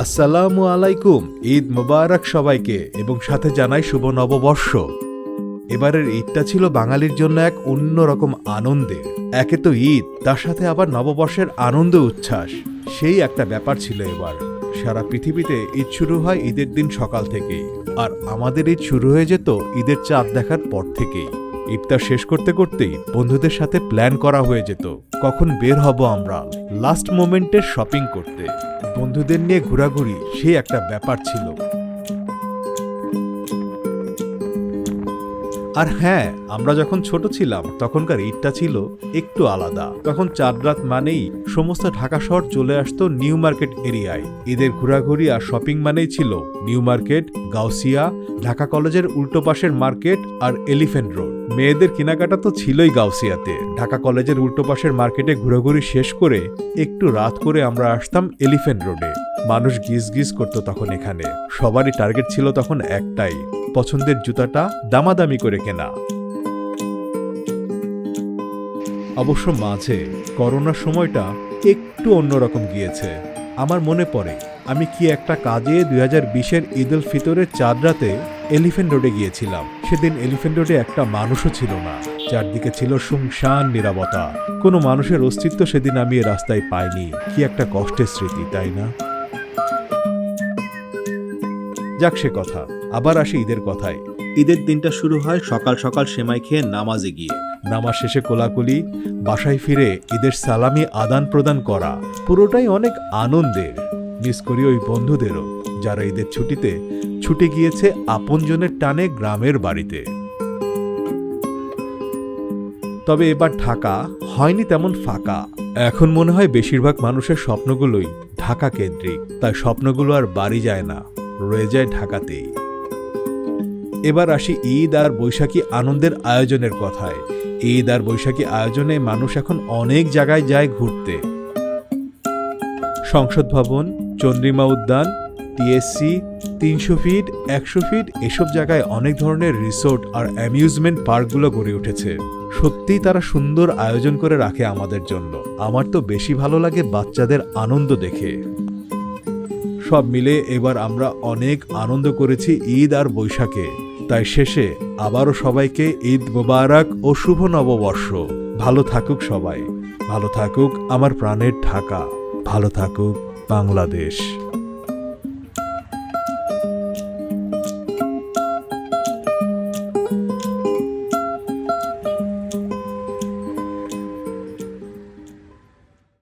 আসসালামু আলাইকুম, ঈদ মোবারক সবাইকে, এবং সাথে জানাই শুভ নববর্ষ। এবারের ঈদটা ছিল বাঙালির জন্য এক অন্যরকম আনন্দের। একে তো ঈদ, তার সাথে আবার নববর্ষের আনন্দ উচ্ছ্বাস। সেই একটা ব্যাপার ছিল এবার। সারা পৃথিবীতে ঈদ শুরু হয় ঈদের দিন সকাল থেকেই। আর আমাদের ঈদ শুরু হয়ে যেত ঈদের চাঁদ দেখার পর থেকেই। ইফতার শেষ করতে করতেই বন্ধুদের সাথে প্ল্যান করা হয়ে যেত। কখন বের হব আমরা? লাস্ট মোমেন্টের শপিং করতে। বন্ধুদের নিয়ে ঘোরাঘুরি সেই একটা ব্যাপার ছিল। আর হ্যাঁ আমরা যখন ছোট ছিলাম, তখনকার ঈদটা ছিল একটু আলাদা। তখন চাঁদ রাত মানেই সমস্ত ঢাকা শহর চলে আসতো নিউ মার্কেট এরিয়ায়। ঈদের ঘোরাঘুরি আর শপিং মানেই ছিল নিউ মার্কেট, গাউসিয়া, ঢাকা কলেজের উল্টো পাশের মার্কেট আর এলিফেন্ট রোড। মেয়েদের কেনাকাটা তো ছিলই গাউসিয়াতে। ঢাকা কলেজের উল্টো পাশের মার্কেটে ঘোরাঘুরি শেষ করে একটু রাত করে আমরা আসতাম এলিফেন্ট রোডে। মানুষ গিজ গিজ করতো তখন এখানে। সবারই টার্গেট ছিল তখন একটাই পছন্দের জুতাটা দামাদামি করে কেনা। অবশ্য মাঝে করোনার সময়টা একটু অন্যরকম গিয়েছে। আমার মনে পড়ে, আমি কি একটা কাজে দুই হাজার বিশের ঈদ উল ফিতরের চাঁদ রাতে এলিফেন্ট রোডে গিয়েছিলাম। সেদিন এলিফেন্ট রোডে একটা মানুষও ছিল না। চারদিকে ছিল শুনশান নিরাপত্তা কোনো মানুষের অস্তিত্ব সেদিন আমি এ রাস্তায় পাইনি। কি একটা কষ্টের স্মৃতি, তাই না? যাক সে কথা। আবার আসি ঈদের কথায়। ঈদের দিনটা শুরু হয় সকাল সকাল সেমাই খেয়ে নামাজে গিয়ে। নামাজ শেষে কোলাকুলি বাসায় ফিরে ঈদের সালামি আদান প্রদান করা পুরোটাই অনেক আনন্দের। মিস করি ওই বন্ধুদেরও যারা ঈদের ছুটিতে ছুটে গিয়েছে আপনজনের টানে গ্রামের বাড়িতে। তবে এবার ঢাকা হয়নি তেমন ফাঁকা। এখন মনে হয় বেশিরভাগ মানুষের স্বপ্নগুলোই ঢাকা কেন্দ্রিক তাই স্বপ্নগুলো আর বাড়ি যায় না রয়ে যায় ঢাকাতেই। এবার আসি ঈদ আর বৈশাখী আনন্দের আয়োজনের কথায়। ঈদ আর বৈশাখী আয়োজনে মানুষ এখন অনেক জায়গায় যায় ঘুরতে। সংসদ ভবন, চন্দ্রিমা উদ্যান টিএসসি তিনশো ফিট, একশো ফিট এসব জায়গায় অনেক ধরনের রিসোর্ট আর অ্যামিউজমেন্ট পার্কগুলো গড়ে উঠেছে। সত্যিই তারা সুন্দর আয়োজন করে রাখে আমাদের জন্য। আমার তো বেশি ভালো লাগে বাচ্চাদের আনন্দ দেখে। সব মিলে এবার আমরা অনেক আনন্দ করেছি ঈদ আর বৈশাখে। তাই শেষে আবারও সবাইকে ঈদ মোবারক ও শুভ নববর্ষ। ভালো থাকুক সবাই। ভালো থাকুক আমার প্রাণের ঢাকা। ভালো থাকুক বাংলাদেশ।